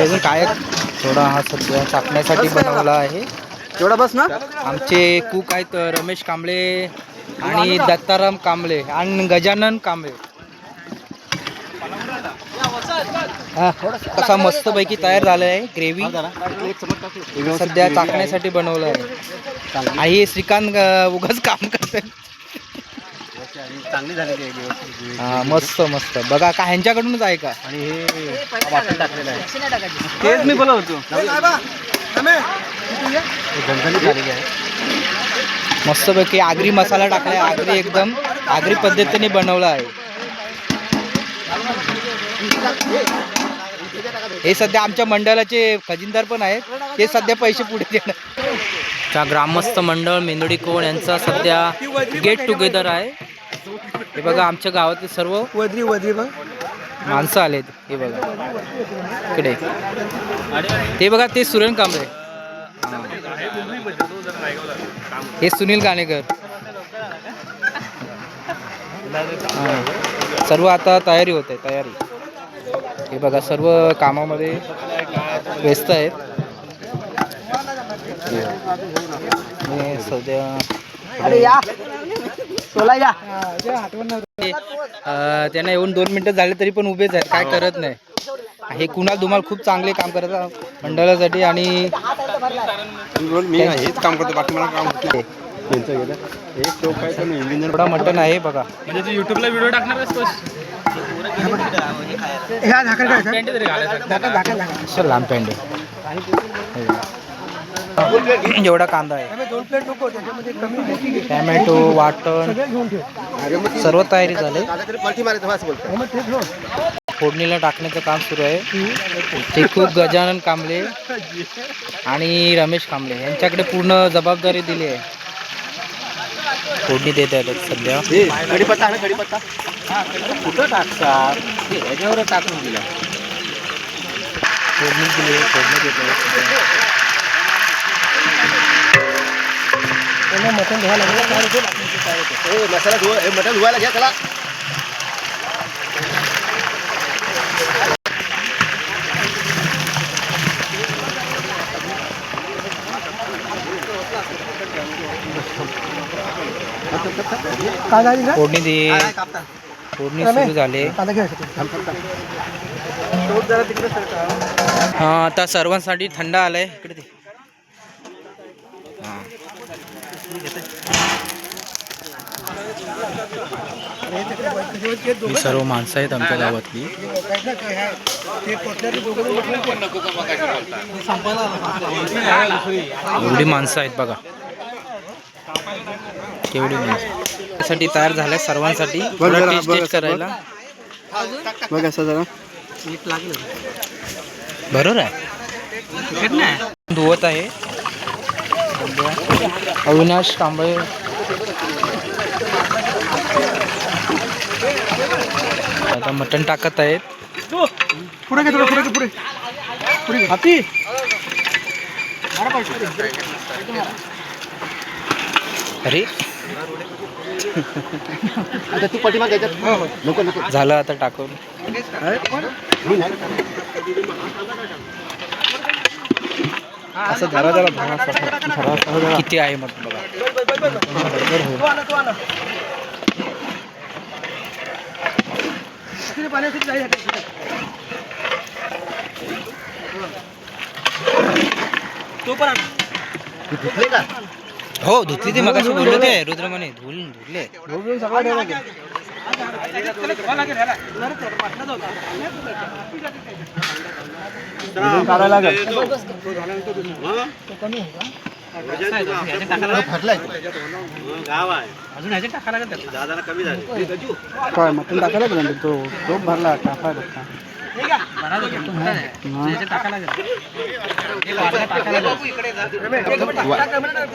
अजून काय थोडा हा सध्या चाकण्यासाठी बनवला आहे. एवढा बस ना? आमचे कुक आहेत रमेश कांबळे आणि दत्ताराम कांबळे आणि गजानन कांबळे. हा, कसा मस्तपैकी तयार झाला आहे ग्रेव्ही सध्या चाकण्यासाठी बनवलं आहे. आई श्रीकांत उगाच काम करते चांगली झालेली आहे व्यवस्थित हा मस्त मस्त. बघा का ह्यांच्याकडूनच आहे का? आणि हे वाटून टाकलेलं आहे. तेच मी बोलत होतो. हे झणझणीत झालेली आहे. मस्तपैकी आगरी मसाला टाकलाय आगरी एकदम आगरी पद्धतीने बनवला आहे. हे सध्या आमच्या मंडळाचे खजिनदार पण आहेत. ते सध्या पैसे पुढे देणार. त्या ग्रामस्थ मंडळ मेंदोडी कोण यांचा सध्या गेट टुगेदर आहे. हे बघा आमच्या गावातील सर्व वद्री वद्री बघ. माणसं आलेत. हे बघा. इकडे. ते बघा ते सुरेन कांबळे. हा. सुनील हा. सर्व आता तयारी होते तयारी. हे बघा सर्व कामामध्ये व्यस्त आहेत. सध्या अरे या. सोला या त्यांना येऊन दोन मिनिटं झाले तरी पण उभेच आहेत काय करत नाही. हे कुणाल धुमाल खूप चांगले काम करत मंडळासाठी आणि मी हेच काम करतो बाकी मला काम होत नाही. त्यांचं गेलं एक टोक आहे पण इंजिनियर थोडा मटण आहे बघा. म्हणजे तू युट्यूबला व्हिडिओ टाकणार ह्या झाकण लांब पॅन्ट एवढा कांदा आहे. टॅमॅटो वाटण सर्व तयारी झाली. फोडणीला टाकण्याचं काम सुरू आहे. ते खूप गजानन कांबळे आणि रमेश कांबळे यांच्याकडे पूर्ण जबाबदारी दिली आहे. फोडणी देत आहेत सध्या. कडीपत्ता ना कडीपत्ता कुठं टाकतात टाकून दिला फोडणी दिली फोडणी देत आहेत त्यांना मटण लागलं काय होतं काय हे मसाला धुवा हे मटण धुवायला घ्या चला फोडणी दे फोडणी सुरू झाले हा आता सर्वांसाठी थंड आलाय इकडे ते हा. सर्व माणसं आहेत आमच्या गावातली. एवढी माणसं आहेत बघा. केवढी माणसं. त्यासाठी तयार झाल्या सर्वांसाठी. करायला. बघ. जरा. बरोबर आहे. धुवत आहे. अविनाश कांबळे. आता मटण टाकत आहेत. पुढे घे थोडं पुढे घे, पुढे. पुढे. हाती. अरे. आता तू पाठीमाग घ्यायच्यात नको नको. झालं आता टाकून. असं जरा किती आहे मग बघा. धुतले का हो धुतली ती मगाशी बोललो ते रुद्रमणे. धुल धुतले. धुवून सगळं काढायला लागेल. फटलाय काय मटण टाकायला गेला तो तो भरला टाकायला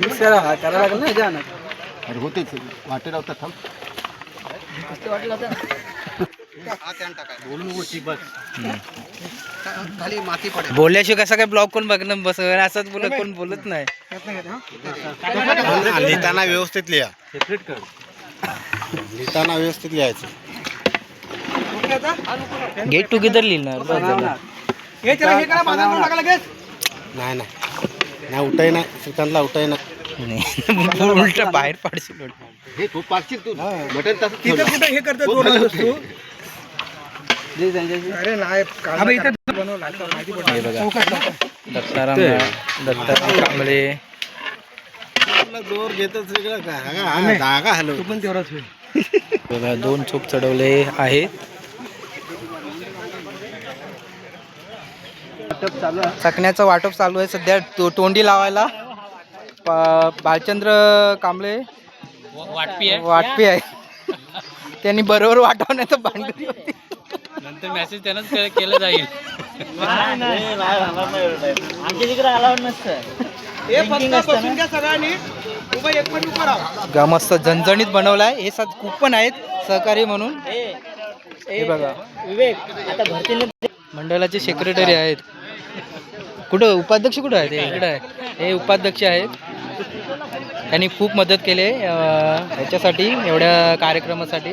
मिक्स करा हा करायला लागेल. ना ह्याच्या अरे होतेच. थांब वाटेला होता बोलल्याशिवाय कसा काय ब्लॉग कोण बघणं बस असंच बोलत कोण बोलत नाही. लिहिताना व्यवस्थित लिहा. लिहिताना व्यवस्थित लिहायचं. गेट टुगेदर लिहिणार. नाही नाही. उठाय नाही. श्रीकांतला उठाय नाही. नाही उलट बाहेर पाडशील उलट. हे खूप पाचशील तू. मटन तसं हे करतो अरे नाही हे बघा. दत्ताराम दत्ताराम कांबळे. जोर घेतच जागा हॅलो तू पण तेवढाच होईल बघा दोन चोप चढवले आहेत. चकण्याचं वाटप चालू आहे सध्या. तो- तोंडी लावायला. पा- बालचंद्र कांबळे. वाटपी आहे. वाटपी आहे. त्यांनी बरोबर वाटवण्याचं भांडली होती. नंतर मेसेज त्यानंच केलं जाईल. गा मस्त झणझणीत बनवलाय. हे सद कुपन आहेत सहकारी म्हणून. हे बघा. मंडळाचे सेक्रेटरी आहेत. कुठं? उपाध्यक्ष कुठं आहेत? हे इकडे आहे. हे उपाध्यक्ष आहेत. त्यांनी खूप मदत केली ह्याच्यासाठी एवढ्या कार्यक्रमासाठी.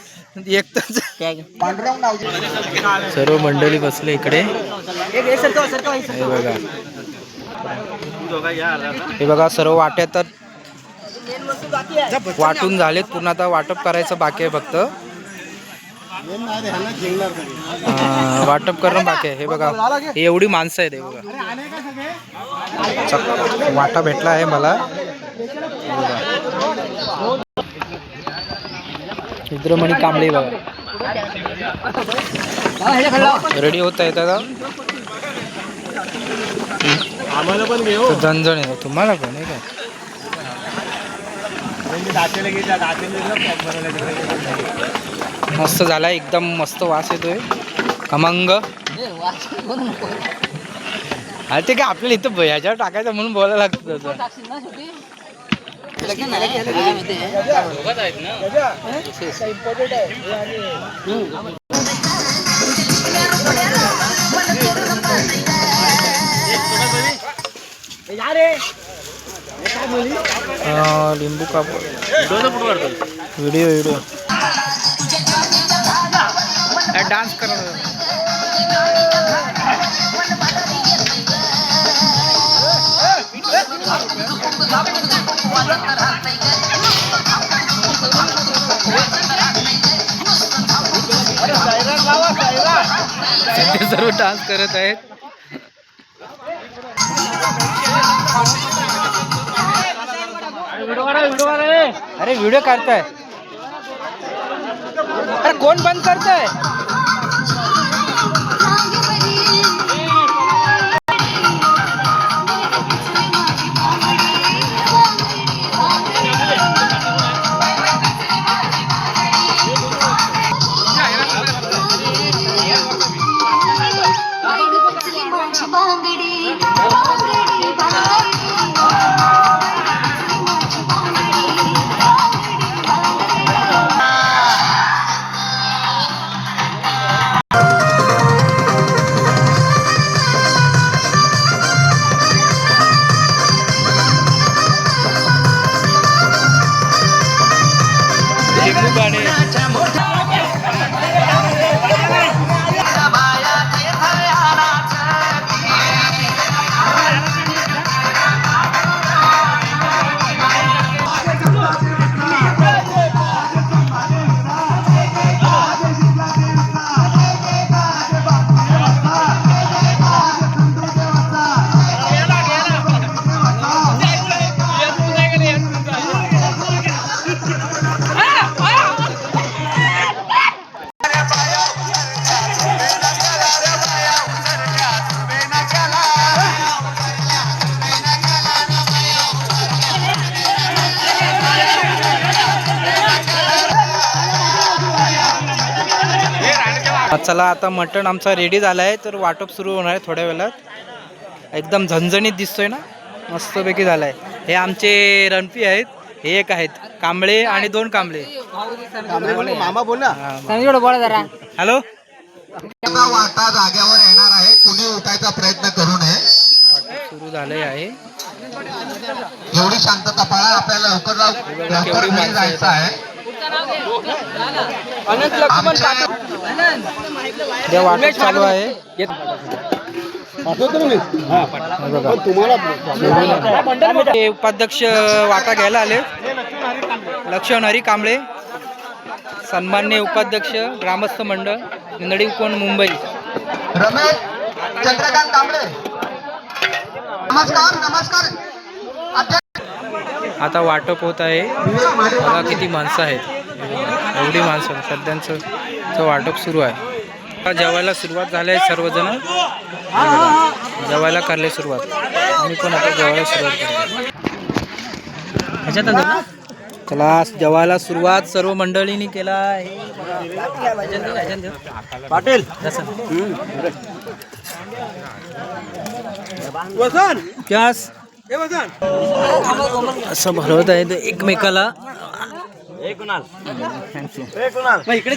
सर्व मंडळी बसले इकडे. हे बघा. हे बघा सर्व वाट्या तर वाटून झालेत. पूर्ण आता वाटप करायचं बाकी आहे फक्त. वाटप करणं बाकी आहे. हे बघा एवढी माणसं आहेत हे बघा. वाटा भेटला आहे मला हे बघा. रुद्रमणी कांबळे बघा. रेडी होत आहे का? आम्हाला पण घेऊ आहे. तुम्हाला पण आहे का? मस्त झाला एकदम मस्त वास येतोय. खमंग. अरे ते काय आपल्याला इथं ह्याच्यावर टाकायचं म्हणून बोलायला लागतं लिंबू कापूर व्हिडिओ व्हिडिओ डान्स करणार ते सर्व डान्स करत आहेत. अरे व्हिडिओ काढताय. अरे कोण बंद करताय? चला आता मटण आमचा रेडी झाला आहे तर वाटप सुरू होणार आहे थोड्या वेळात. एकदम झणझणीत दिसतोय ना? मस्तपैकी झालाय. हे आमचे रणपी आहेत. हे एक आहेत. कांबळे आणि दोन कांबळे. मामा बोल ना. हॅलो? आता वाटा जाग्यावर येणार आहे. कुणी उठायचा प्रयत्न करू नये. सुरू झालंय आहे. एवढी शांतता पाळा. आपल्याला लवकर जायचं आहे. वाटप चालू आहे. हे उपाध्यक्ष वाटा घ्यायला आले. लक्ष्मण हरी कांबळे सन्मान्य उपाध्यक्ष ग्रामस्थ मंडळ निंदडी कोण मुंबई. रमेश चंद्रकांत कांबळे. नमस्कार नमस्कार. आता वाटप होत आहे. बघा किती माणसं आहेत. एवढी माणसं. सध्यांचं वाटप सुरू आहे. जेवायला सुरुवात झाली आहे सर्वजण. जेवायला करले सुरुवात. आम्ही पण आता जेवायला सुरुवात करतो चला जेवायला सुरुवात सर्व मंडळींनी केला आहे. पाटील. असं भरवत आहे ते एकमेकाला थँक्यू